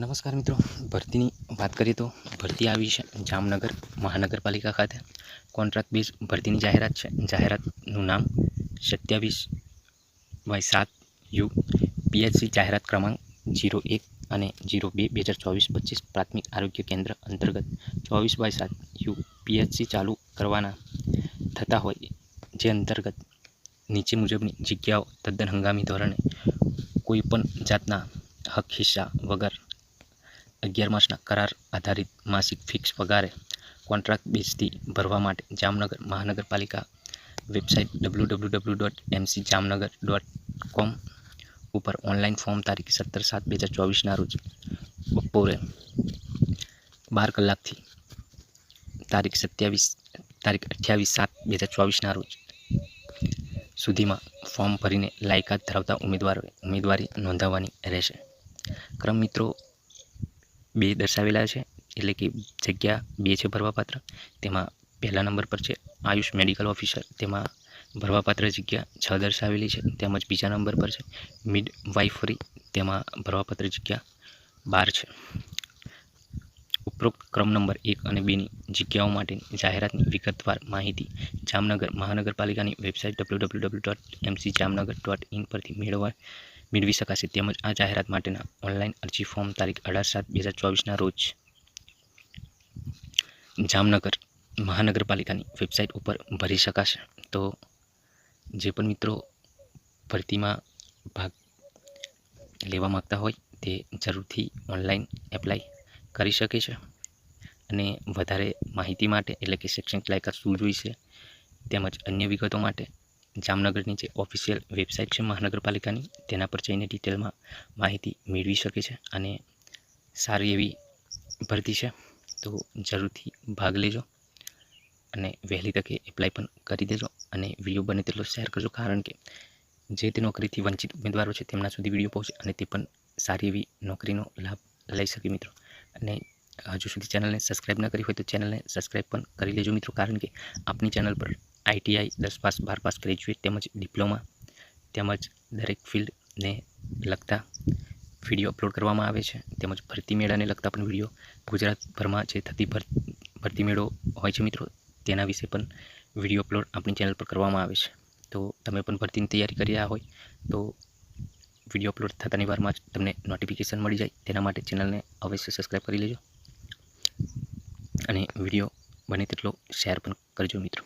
નમસ્કાર મિત્રો, ભરતીની વાત કરીએ તો ભરતી આવી છે જામનગર મહાનગરપાલિકા ખાતે. કોન્ટ્રાક્ટ બેઝ ભરતીની જાહેરાત છે. જાહેરાતનું નામ સત્યાવીસ વાય સાત યુ પીએચસી જાહેરાત ક્રમાંક જીરો એક અને જીરો બે બે હજાર ચોવીસ પચીસ પ્રાથમિક આરોગ્ય કેન્દ્ર અંતર્ગત ચોવીસ બાય સાત યુ પીએચસી ચાલુ કરવાના થતા હોય, જે અંતર્ગત નીચે મુજબની જગ્યાઓ તદ્દન હંગામી ધોરણે કોઈ પણ જાતના હક હિસ્સા વગર અગિયાર માસના કરાર આધારિત માસિક ફિક્સ પગારે કોન્ટ્રાક્ટ બેઝથી ભરવા માટે જામનગર મહાનગરપાલિકા website W W W dot MC Jamnagar dot com ઉપર ઓનલાઈન ફોર્મ તારીખ સત્તર સાત બે હજાર ચોવીસના રોજ બપોરે બાર કલાકથી તારીખ સત્યાવીસ, તારીખ અઠ્યાવીસ સાત બે હજાર ચોવીસના રોજ સુધીમાં ફોર્મ ભરીને લાયકાત ધરાવતા ઉમેદવારોએ ઉમેદવારી નોંધાવવાની રહેશે. ક્રમ મિત્રો બે દર્શાવેલા છે, એટલે કે જગ્યા બે છે ભરવાપાત્ર. તેમાં પહેલા નંબર પર છે, આયુષ મેડિકલ ઓફિસર. તેમાં ભરવાપાત્ર જગ્યા છ દર્શાવેલી છે, તેમજ બીજા નંબર પર છે, મિડ વાઇફરી. તેમાં ભરવાપાત્ર જગ્યા બાર છે. ઉપરોક્ત ક્રમ નંબર એક અને બેની જગ્યાઓ માટેની જાહેરાતની વિગતવાર માહિતી જામનગર મહાનગરપાલિકાની website W W W dot MC Jamnagar dot in પરથી મેળવવા મેળવી શકાશે. તેમજ આ જાહેરાત માટેના ઓનલાઈન અરજી ફોર્મ તારીખ અઢાર સાત બે ચોવીસના રોજ જામનગર મહાનગરપાલિકાની વેબસાઇટ ઉપર ભરી શકાશે. તો જે પણ મિત્રો ભરતીમાં ભાગ લેવા માગતા હોય તે જરૂરથી ઓનલાઈન એપ્લાય કરી શકે છે. અને વધારે માહિતી માટે એટલે કે શૈક્ષણિક લાયકાત શું જોઈશે તેમજ અન્ય વિગતો માટે જામનગરની જે ઓફિશિયલ વેબસાઇટ છે મહાનગરપાલિકાની, તેના પર જઈને ડિટેલમાં માહિતી મેળવી શકે છે અને સારી એવી ભરતી છે. તો જરૂરથી ભાગ લેજો અને વહેલી તકે એપ્લાય પણ કરી દેજો અને વીડિયો બને તેટલો શેર કરજો. કારણ કે જે તે નોકરીથી વંચિત ઉમેદવારો છે તેમના સુધી વીડિયો પહોંચે અને તે પણ સારી એવી નોકરીનો લાભ લઈ શકે મિત્રો. અને હજુ સુધી ચેનલને સબસ્ક્રાઈબ ન કરી હોય તો ચેનલને સબસ્ક્રાઈબ પણ કરી લેજો મિત્રો. કારણ કે આપની ચેનલ પર આઈટીઆઈ દસ પાસ, બાર પાસ ગ્રેજ્યુએટ તેમજ ડિપ્લોમા તેમજ દરેક ફિલ્ડને લગતા વીડિયો અપલોડ કરવામાં આવે છે. તેમજ ભરતી મેળાને લગતા પણ વીડિયો ગુજરાતભરમાં જે થતી ભરતી મેળો હોય છે મિત્રો, તેના વિશે પણ વીડિયો અપલોડ આપણી ચેનલ પર કરવામાં આવે છે. તો તમે પણ ભરતીની તૈયારી કરી રહ્યા હોય તો વીડિયો અપલોડ થતાની વારમાં જ તમને નોટિફિકેશન મળી જાય. તેના માટે ચેનલને અવશ્ય સબસ્ક્રાઈબ કરી લેજો અને વીડિયો બને તેટલો શેર પણ કરજો મિત્રો.